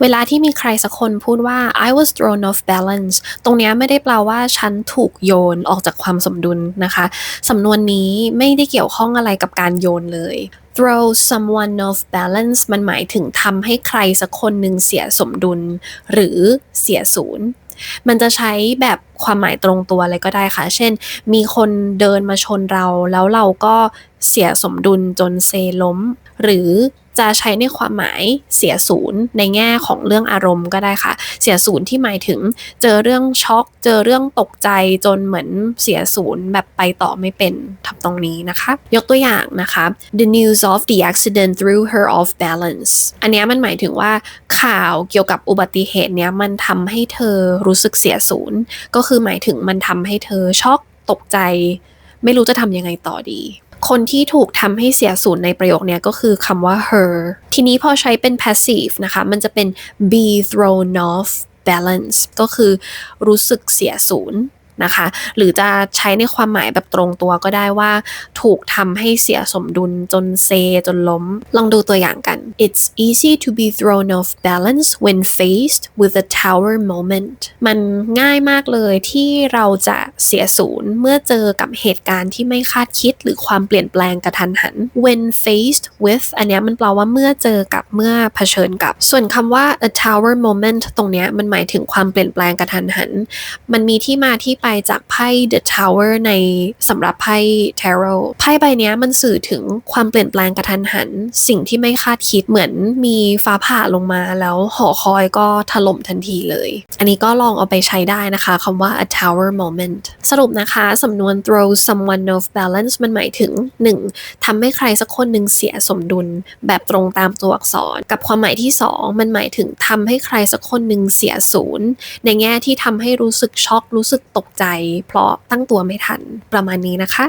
เวลาที่มีใครสักคนพูดว่า I was thrown off balance ตรงนี้ไม่ได้แปลว่าฉันถูกโยนออกจากความสมดุลนะคะสำนวนนี้ไม่ได้เกี่ยวข้องอะไรกับการโยนเลย throw someone off balance มันหมายถึงทำให้ใครสักคนหนึ่งเสียสมดุล หรือเสียศูนย์ มันจะใช้แบบ ความหมายตรงตัวอะไรก็ได้ค่ะ เช่น มีคนเดินมาชนเรา แล้วเราก็เสียสมดุลจนเซล้ม หรือจะใช้ในความหมายเสียศูนย์ในแง่ของเรื่องอารมณ์ก็ได้ค่ะ เสียศูนย์ที่หมายถึงเจอเรื่องช็อก เจอเรื่องตกใจจนเหมือนเสียศูนย์แบบไปต่อไม่เป็นทำตรงนี้นะคะ ยกตัวอย่างนะคะ the news of the accident threw her off balance อันนี้มันหมายถึงว่าข่าวเกี่ยวกับอุบัติเหตุเนี้ยมันทำให้เธอรู้สึกเสียศูนย์ ก็คือหมายถึงมันทำให้เธอช็อกตกใจ ไม่รู้จะทำยังไงต่อดี คนที่ถูกทำให้เสียศูนย์ในประโยคเนี้ยก็คือคำว่า her ทีนี้พอใช้เป็น passive นะคะ มันจะเป็น be thrown off balance ก็คือรู้สึกเสียศูนย์ นะคะ หรือจะใช้ในความหมายแบบตรงตัวก็ได้ว่า ถูกทำให้เสียสมดุลจนเซ จนล้ม ลองดูตัวอย่างกัน It's easy to be thrown off balance when faced with a tower moment มันง่ายมากเลยที่เราจะเสียศูนย์เมื่อเจอกับเหตุการณ์ที่ไม่คาดคิด หรือความเปลี่ยนแปลงกระทันหัน when faced with อันเนี้ยมันแปลว่าเมื่อเจอกับเมื่อเผชิญกับ ส่วนคำว่า a tower moment ตรงเนี้ยมันหมายถึงความเปลี่ยนแปลงกระทันหัน มันมีที่มาที่ไปจากไพ่ The Tower ในสำหรับไพ่ Tarot ไพ่ใบนี้มันสื่อถึงความเปลี่ยนแปลงกระทันหัน สิ่งที่ไม่คาดคิดเหมือนมีฟ้าผ่าลงมาแล้วหอคอยก็ถล่มทันทีเลย อันนี้ก็ลองเอาไปใช้ได้นะคะคำว่า a tower moment สรุปนะคะสำนวน throw someone off balance มันหมายถึง 1. ทำให้ใครสักคนหนึ่งเสียสมดุล แบบตรงตามตัวอักษร กับความหมายที่ 2 มันหมายถึงทำให้ใครสักคนหนึ่งเสียศูนย์ในแง่ที่ทำให้รู้สึกช็อกรู้สึกตกใจ เพราะตั้งตัวไม่ทันประมาณนี้นะคะ